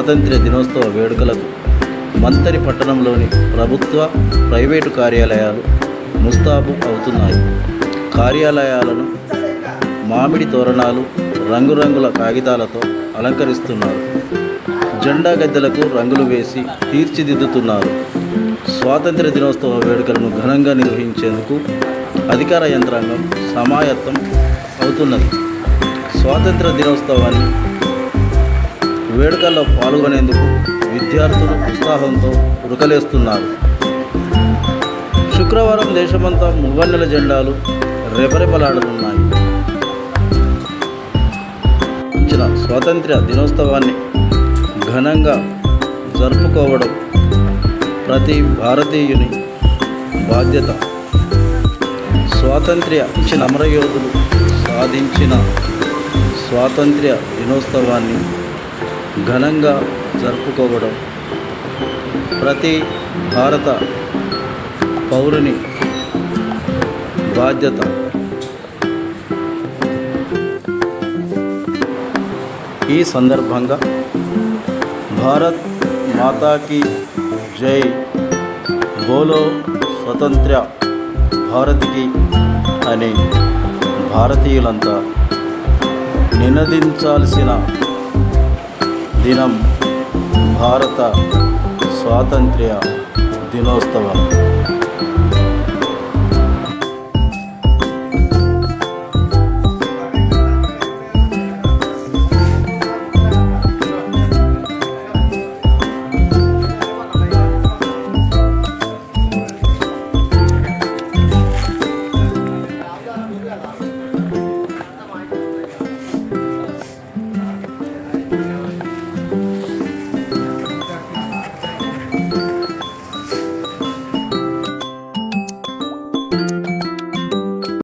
స్వాతంత్ర్య దినోత్సవ వేడుకలకు మంతరి పట్టణంలోని ప్రభుత్వ ప్రైవేటు కార్యాలయాలు ముస్తాబు అవుతున్నాయి. కార్యాలయాలను మామిడి తోరణాలు రంగురంగుల కాగితాలతో అలంకరిస్తున్నారు. జెండా గద్దెలకు రంగులు వేసి తీర్చిదిద్దుతున్నారు. స్వాతంత్ర దినోత్సవ వేడుకలను ఘనంగా నిర్వహించేందుకు అధికార యంత్రాంగం సమాయత్తం అవుతున్నది. స్వాతంత్ర దినోత్సవాన్ని వేడుకల్లో పాల్గొనేందుకు విద్యార్థులు ఉత్సాహంతో ఉరకలేస్తున్నారు. శుక్రవారం దేశమంతా మువ్వన్నెల జెండాలు రెపరెపలాడుతున్నాయి ఇచ్చిన స్వాతంత్ర్య దినోత్సవాన్ని ఘనంగా జరుపుకోవడం ప్రతి భారతీయుని బాధ్యత. స్వాతంత్ర్య ఇచ్చిన అమరయోధులు సాధించిన స్వాతంత్ర్య దినోత్సవాన్ని ఘనంగా జరుపుకోవడం ప్రతి భారత పౌరుని బాధ్యత. ఈ సందర్భంగా భారత్ మాతాకి జై. బోలో స్వతంత్ర భారత్కి అని భారతీయులంతా నినదించాల్సిన దినం భారత స్వాతంత్ర్య దినోత్సవం.